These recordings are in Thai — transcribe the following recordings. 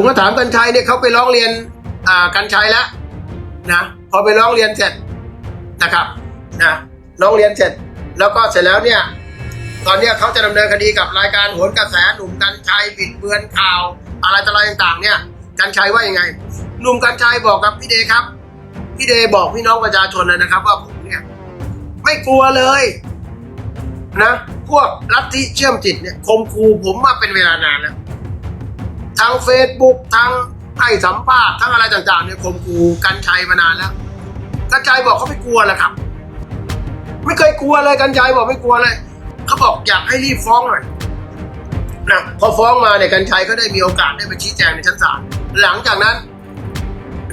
ผมก็ถามกัญชัยเนี่ยเขาไปร้องเรียนอ่ากัญชัยแล้วนะพอไปร้องเรียนเสร็จนะครับนะร้องเรียนเสร็จ แล้วก็เสร็จแล้วเนี่ยตอนเนี้ยเขาจะดำเนินคดีกับรายการโหนกระแสหนุ่มกัญชัยบิดเบือนข่าว อะไรต่ออะไรต่างๆ เนี่ยกัญชัยว่ายังไงหนุ่มกัญชัยบอกกับพี่เดครับพี่เดบอกพี่น้องประชาชนเลยนะครับ ว่าผมเนี่ยไม่กลัวเลยนะพวกลัทธิเชื่อมจิตเนี่ยคมคูผมมาเป็นเวลานานแล้ว ทางเฟซบุ๊กทางให้สัมภาษณ์ทั้งอะไรต่างๆเนี่ยคมคูกัญชัยมานานแล้วกัญชัยบอกเขาไม่กลัวแหละครับ ไม่เคยกลัวเลยกัญชัยบอกไม่กลัวเลยเขาบอกอยากให้รีบฟ้องหน่อยนะพอฟ้องมาเนี่ยกัญชัยก็ได้มีโอกาสได้ไปชี้แจงในชั้นศาลหลังจากนั้น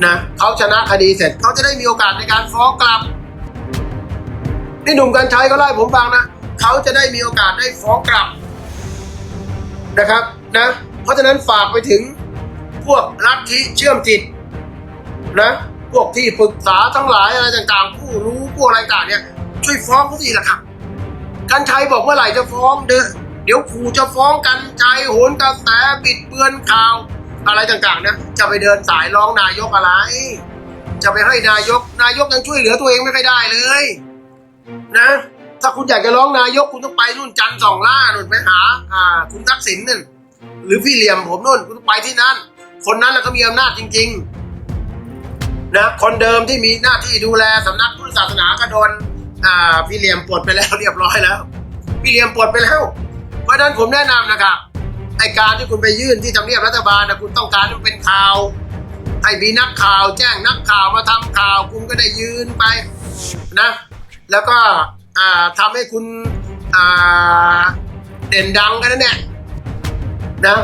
นะเขาชนะคดีเสร็จเขาจะได้มีโอกาสในการฟ้องกลับนี่หนุ่มกัญชัยก็ไล่ผมฟังนะเขาจะได้มีโอกาสได้ฟ้องกลับนะครับนะ เพราะฉะนั้นฝากไปถึงพวกลัทธิเชื่อมจิตนะพวกที่ปรึกษาทั้งหลายอะไรต่างๆ ผู้รู้พวกอะไรต่างเนี่ยช่วยฟ้องเขาทีละครับกันชัยบอกเมื่อไหร่จะฟ้องเด้อเดี๋ยวขู่จะฟ้องกันชัยโหนกระแสบิดเบือนข่าว อะไรต่างๆนะจะไปเดินสายร้องนายกอะไร จะไปให้นายกนายกยังช่วยเหลือตัวเองไม่ค่อยได้เลย นะ ถ้าคุณอยากจะร้องนายกคุณต้องไปนู่นจันทร์สองล่านู่นไปหา อ่า คุณทักษิณนั่น หรือพี่เหลี่ยมผมนู่นคุณไปที่นั่น คนนั้นแล้วก็มีอำนาจจริง ๆ นะคนเดิมที่มีหน้าที่ดูแลสำนักพุทธศาสนาก็โดนอ่าพี่เหลี่ยมปลดไปแล้วเรียบร้อยแล้ว พี่เหลี่ยมปลดไปแล้ว เพราะนั้นผมแนะนำนะครับไอการที่คุณไปยื่นที่ทำเนียบรัฐบาลนะคุณต้องการมันเป็นข่าวให้มีนักข่าว แจ้งนักข่าวมาทำข่าว คุณก็ได้ยืนไปนะ แล้วก็อ่าทำให้คุณเด่นดังกันนั่นแหละ นะ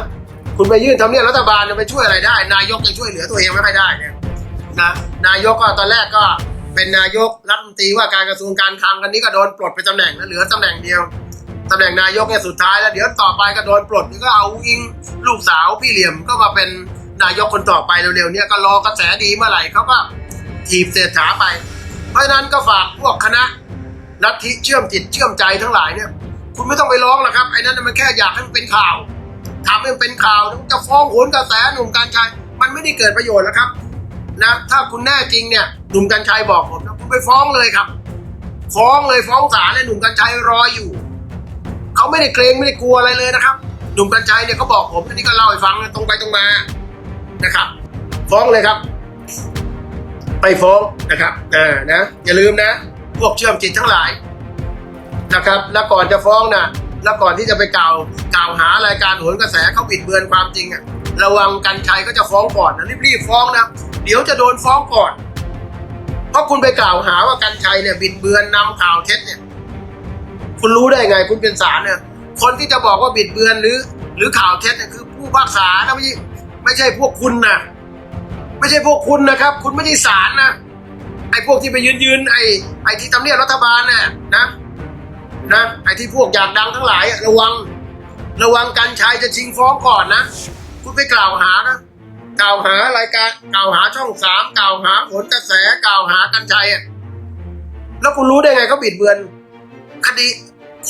คุณไปยื่นทำเนียบรัฐบาลจะไปช่วยอะไรได้ นายกจะช่วยเหลือตัวเองไม่ค่อยได้เนี่ยนะนายกก็ตอนแรกก็เป็นนายกรัฐมนตรีว่าการกระทรวงการคลังกันนี้ก็โดนปลดไปตำแหน่งแล้วเหลือตำแหน่งเดียวตำแหน่งนายกเนี่ยสุดท้ายแล้วเดี๋ยวต่อไปก็โดนปลดนี่ก็เอาอิงลูกสาวพี่เหลี่ยมก็มาเป็นนายกคนต่อไปเร็วๆเนี่ยก็รอกระแสดีเมื่อไหร่เขาก็ถีบเศรษฐาไป เพราะนั้นก็ฝากพวกคณะลัทธิเชื่อมจิตเชื่อมใจทั้งหลายเนี่ย คุณไม่ต้องไปร้องหรอกครับไอ้นั่นมันแค่อยากให้มันเป็นข่าว ทำให้มันเป็นข่าวจะฟ้องโหนกระแสหนุ่มกัญชัย มันไม่ได้เกิดประโยชน์แล้วครับนะถ้าคุณแน่จริงเนี่ยหนุ่มกัญชัยบอกผมนะคุณไปฟ้องเลยครับ ฟ้องเลยฟ้องศาลเลยหนุ่มกัญชัยรออยู่เขาไม่ได้เกรงไม่ได้กลัวอะไรเลยนะครับหนุ่มกัญชัยเนี่ยเขาบอกผมอันนี้ก็เล่าให้ฟังตรงไปตรงมานะครับ ฟ้องเลยครับ ไปฟ้องนะครับอ่านะอย่าลืมนะ พวกเชื่อมจิตทั้งหลายนะครับ แล้วก่อนจะฟ้องนะ แล้วก่อนที่จะไปกล่าวกล่าวหารายการโหนกระแสเขาบิดเบือนความจริงอะระวังกันชัยก็จะฟ้องก่อนนะรีบๆฟ้องนะเดี๋ยวจะโดนฟ้องก่อน เพราะคุณไปกล่าวหาว่ากันชัยเนี่ยบิดเบือนนำข่าวเท็จเนี่ย คุณรู้ได้ไงคุณเป็นศาลเนี่ย คนที่จะบอกว่าบิดเบือนหรือ หรือข่าวเท็จเนี่ยคือผู้พิพากษานะไม่ใช่ไม่ใช่พวกคุณนะไม่ใช่พวกคุณนะครับ คุณไม่ใช่ศาลนะไอ้พวกที่ไปยืนยืนไอ้ไอ้ที่ทำเนียบรัฐบาลน่ะนะ นะไอ้ที่พวกอยากดังทั้งหลายระวัง ระวังกันชัยจะชิงฟ้องก่อนนะคุณไปกล่าวหานะกล่าวหารายการกล่าวหาช่องสามกล่าวหาผลกระแสกล่าวหากันชัยอะแล้วคุณรู้ได้ไงเขาบิดเบือน คดี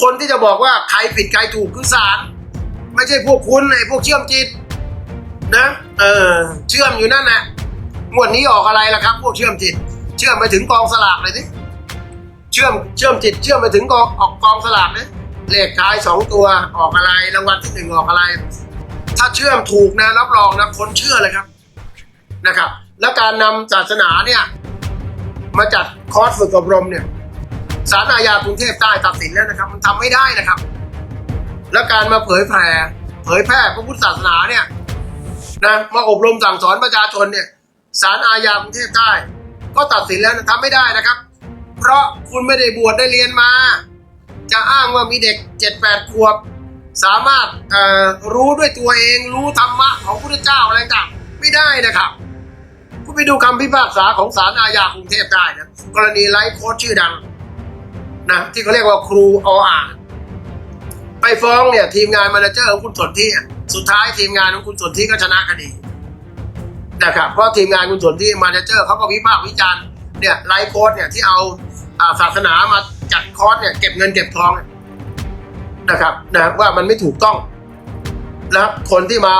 คนที่จะบอกว่าใครผิดใครถูกคือศาลไม่ใช่พวกคุณไอ้พวกเชื่อมจิตนะเออเชื่อมอยู่นั่นแหละงวดนี้ออกอะไรล่ะครับ พวกเชื่อมจิต เชื่อมไปถึงกองสลากเลยสิ เชื่อมเชื่อมจิตเชื่อมไปถึงกองออกกองสลากเนี่ยเลขท้ายสองตัวออกอะไรรางวัลที่หนึ่งออกอะไร ถ้าเชื่อมถูกนะรับรองนะคนเชื่อเลยครับนะครับ แล้วการนำศาสนาเนี่ยมาจัดคอร์สฝึกอบรมเนี่ยศาลอาญากรุงเทพใต้ตัดสินแล้วนะครับ มันทำไม่ได้นะครับ แล้วการมาเผยแผ่เผยแพร่พระพุทธศาสนาเนี่ยนะมาอบรมสั่งสอนประชาชนเนี่ยศาลอาญากรุงเทพใต้ก็ตัดสินแล้วนะทำไม่ได้นะครับ เพราะคุณไม่ได้บวชได้เรียนมา จะอ้างว่ามีเด็กเจ็ดแปดขวบ สามารถรู้ด้วยตัวเองรู้ธรรมะของพระพุทธเจ้าอะไรต่างไม่ได้นะครับคุณไปดูคำพิพากษาของศาลอาญากรุงเทพได้นะกรณีไลฟ์โค้ชชื่อดังนะที่เขาเรียกว่าครูออ่างไปฟ้องเนี่ยทีมงานมาเนเจอร์ของคุณสนธิอ่สุดท้ายทีมงานของคุณสนธิก็ชนะคดีนะครับเพราะทีมงานคุณสนธิมาเนเจอร์เขาก็วิพากษ์วิจารณ์เนี่ยไลฟ์โค้ชเนี่ยที่เอา ศาสนามาจัดคอร์สเนี่ยเก็บเงินเก็บทองเนี่ยนะครับนะว่ามันไม่ถูกต้องแล้วคนที่มา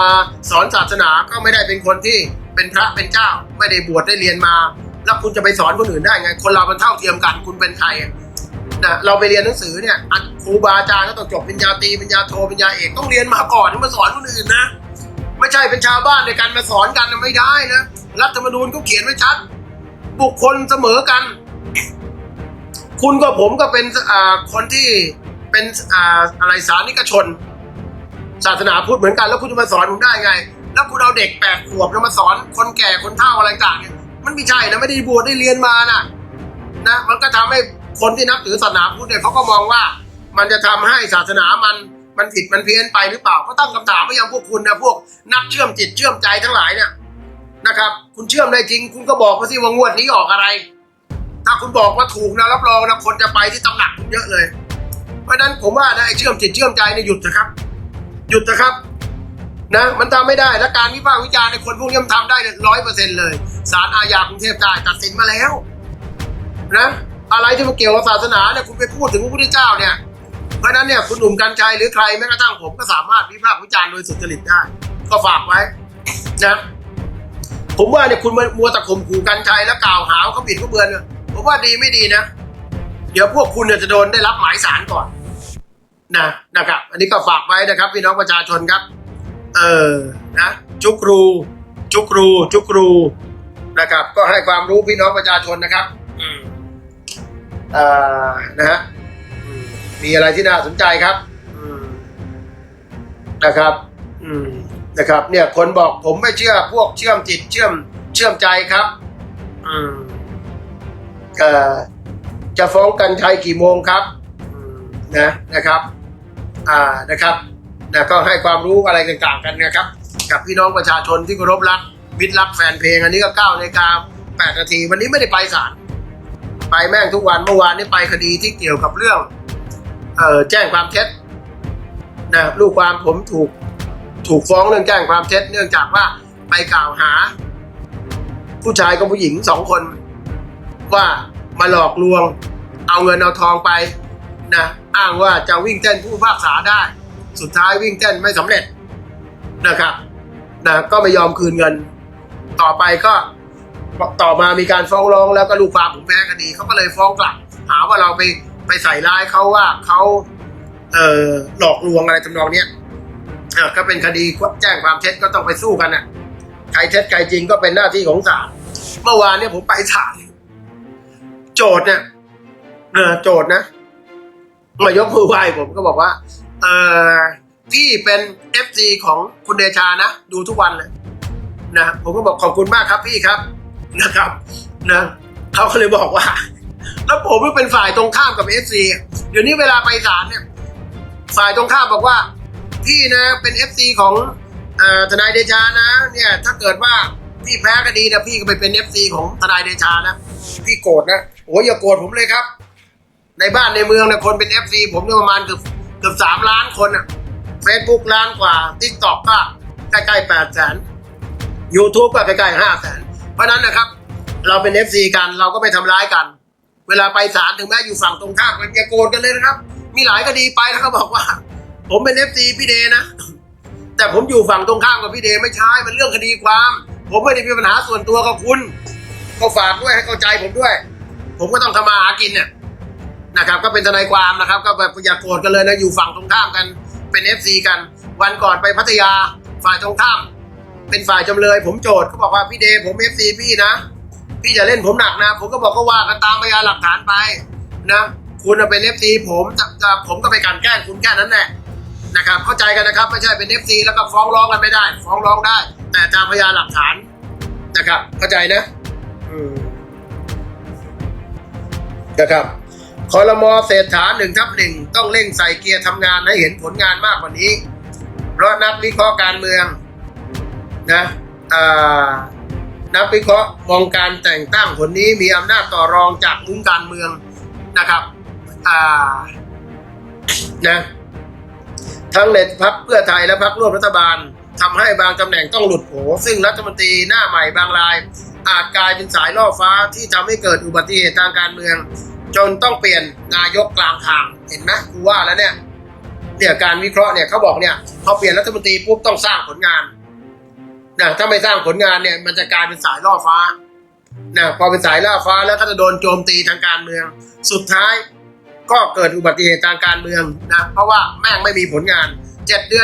สอนศาสนาก็ไม่ได้เป็นคนที่เป็นพระเป็นเจ้า ไม่ได้บวชได้เรียนมา แล้วคุณจะไปสอนคนอื่นได้ไง คนเรามันเท่าเทียมกันคุณเป็นใครอะนะเราไปเรียนหนังสือเนี่ยอันครูบาอาจารย์ก็ต้องจบปริญญาตรีปริญญาโทปริญญาเอกต้องเรียนมาก่อนถึงมาสอนคนอื่นนะไม่ใช่เป็นชาวบ้านในการมาสอนกันไม่ได้นะรัฐธรรมนูญก็เขียนไว้ชัด บุคคลเสมอกัน คุณกับผมก็เป็นคนที่เป็นอะไรสานิกชน ศาสนาพุทธเหมือนกันแล้วคุณจะมาสอนผมได้ไง แล้วคุณเอาเด็กแปดขวบแล้วมาสอน คนแก่คนเฒ่าอะไรต่างเนี่ยมันไม่ใช่นะไม่ได้บวชได้เรียนมานะนะมันก็ทำให้คนที่นับถือศาสนาพุทธเนี่ยเขาก็มองว่ามันจะทำให้ศาสนามันมันผิดมันเพี้ยนไปหรือเปล่าก็ตั้งคำถามไปยังพวกคุณนะพวกนักเชื่อมจิตเชื่อมใจทั้งหลายเนี่ยนะครับ คุณเชื่อมได้จริง คุณก็บอกมาสิว่างวดนี้ออกอะไร ถ้าคุณบอกว่าถูกนะรับรองนะคนจะไปที่ตำหนักคุณเยอะเลย เพราะนั้นผมว่านะไอ้เชื่อมจิตเชื่อมใจเนี่ยหยุดเถอะครับ หยุดนะครับนะมันทำไม่ได้และการวิพากษ์วิจารณ์ในคนพวกนี้มันทำได้ร้อยเปอร์เซ็นต์เลยศาลอาญากรุงเทพใต้ตัดสินมาแล้ว นะอะไรที่มันเกี่ยวกับศาสนาเนี่ยคุณไปพูดถึงพระพุทธเจ้าเนี่ยเพราะนั้นเนี่ยคุณหนุ่มกัญชัยหรือใครแม้กระทั่งผมก็สามารถวิพากษ์วิจารณ์โดยสุจริตได้ ก็ฝากไว้นะผมว่าเนี่ยคุณมัวตะข่มขู่กัญชัยแล้วกล่าวหาว่าเขาผิดเขาเบือนเนี่ย ผมว่าดีไม่ดีนะ เดี๋ยวพวกคุณเนี่ยจะโดนได้รับหมายสารก่อน นะนะครับ อันนี้ก็ฝากไว้นะครับ พี่น้องประชาชนครับ เออนะ จุกรู จุกรู จุกรูนะครับ ก็ให้ความรู้พี่น้องประชาชนนะครับ อืมเอ่อนะฮะมีอะไรที่น่าสนใจครับนะครับ อืมนะครับ เนี่ยคนบอกผมไม่เชื่อพวกเชื่อมจิตเชื่อมเชื่อมใจครับ อืม จะฟ้องกันชัยกี่โมงครับนะนะครับ อ่านะครับนะก็ให้ความรู้อะไรต่างๆกันนะครับ กับพี่น้องประชาชนที่เคารพรักมิตรรักแฟนเพลงอันนี้ก็เก้านาฬิกาแปดนาที วันนี้ไม่ได้ไปศาลไปแม่งทุกวันเมื่อวานนี้ไปคดีที่เกี่ยวกับเรื่อง เอ่อแจ้งความเท็จนะลูกความผมถูกถูกฟ้องเรื่องแจ้งความเท็จ เนื่องจากว่าไปกล่าวหา ผู้ชายกับผู้หญิงสองคน ว่ามาหลอกลวง เอาเงินเอาทองไปนะอ้างว่าจะวิ่งเต้นผู้พากษาได้ สุดท้ายวิ่งเต้นไม่สำเร็จนะครับนะก็ไม่ยอมคืนเงิน ต่อไปก็ต่อมามีการฟ้องร้องแล้วก็ลูกความผมแพ้คดีเขาก็เลยฟ้องกลับ หาว่าเราไปไปใส่ร้ายเขาว่าเขาเอ่อหลอกลวงอะไรทำนองเนี้ยอะก็เป็นคดีแจ้งความเท็จก็ต้องไปสู้กันน่ะใครเท็จใครจริงก็เป็นหน้าที่ของศาลเมื่อวานเนี่ยผมไปศาล จทย์เนี่ยเออโจทย์นะมายกมือไหว้ผมก็บอกว่า เออพี่เป็นเอฟซีของคุณเดชานะ ดูทุกวันเลยนะผมก็บอกขอบคุณมากครับพี่ครับนะครับนะเขาก็เลยบอกว่า แล้วผมก็เป็นฝ่ายตรงข้ามกับเอฟซีเดี๋ยวนี้เวลาไปศาลเนี่ยฝ่ายตรงข้ามบอกว่า พี่นะเป็นเอฟซีของอทนายเดชานะ เนี่ย ถ้าเกิดว่า พี่แพ้คดีนะพี่ก็ไปเป็นเอฟซีของทนายเดชานะ พี่โกรธนะโอ้ยอย่าโกรธผมเลยครับ ในบ้านในเมืองนี่ยคนเป็นเอฟซีผมเนี่ยประมาณเกือบเกือบสามล้านคนอะเฟซบุ๊กล้านกว่าทิกตอกก็ใกล้ๆแปดแสนยูทูบก็ใกล้ๆห้าแสนเพราะนั้นนะครับ เราเป็นเอฟซีกันเราก็ไม่ทำร้ายกัน เวลาไปศาลถึงแม้อยู่ฝั่งตรงข้ามกันอย่าโกรธกันเลยนะครับ มีหลายคดีไปแล้วเขาบอกว่า ผมเป็นเอฟซีพี่เดนะแต่ผมอยู่ฝั่งตรงข้ามกับพี่เดไม่ใช่มันเรื่องคดีความ ผมไม่ได้มีปัญหาส่วนตัวกับคุณ ก็ฝากด้วยให้เข้าใจผมด้วย ผมก็ต้องทำมาหากินเนี่ยนะครับ ก็เป็นทนายความนะครับ ก็แบบอย่าโกรธกันเลยนะอยู่ฝั่งตรงข้ามกันเป็นเอฟซีกัน วันก่อนไปพัทยาฝ่ายตรงข้าม เป็นฝ่ายจำเลย ผมโจทย์เขาบอกว่าพี่เดย์ผมเอฟซีพี่นะพี่จะเล่นผมหนักนะ ผมก็บอกก็ว่ากันตามพยานหลักฐานไปนะคุณน่ะเป็นเอฟซีผมจะจะผมก็ไปกันแกล้งคุณแค่นั้นแหละนะครับเข้าใจกันนะครับ ไม่ใช่เป็นเอฟซีแล้วก็ฟ้องร้องกันไม่ได้ ฟ้องร้องได้ แต่ตามพยานหลักฐานนะครับ เข้าใจนะนะครับคอรมอเศรษฐาหนึ่งทับหนึ่งต้องเร่งใส่เกียร์ทำงานให้เห็นผลงานมากกว่านี้ เพราะนักวิเคราะห์การเมืองนะนักวิเคราะห์มองการแต่งตั้งคนนี้มีอำนาจต่อรองจากมุ้งการเมืองนะครับนะทั้งในพักเพื่อไทยและพักร่วมรัฐบาล ทำให้บางตำแหน่งต้องหลุดโผซึ่งรัฐมนตรีหน้าใหม่บางราย อาจกลายเป็นสายล่อฟ้าที่ทำให้เกิดอุบัติเหตุทางการเมือง จนต้องเปลี่ยนนายกกลางทางเห็นไหมกูว่าแล้วเนี่ยเนี่ยการวิเคราะห์เนี่ยเขาบอกเนี่ยพอเปลี่ยนรัฐมนตรีปุ๊บต้องสร้างผลงานนะถ้าไม่สร้างผลงานเนี่ยมันจะกลายเป็นสายล่อฟ้านะพอเป็นสายล่อฟ้าแล้วก็จะโดนโจมตีทางการเมือง สุดท้ายก็เกิดอุบัติเหตุทางการเมืองนะเพราะว่าแม่งไม่มีผลงานเจ็ดเดือน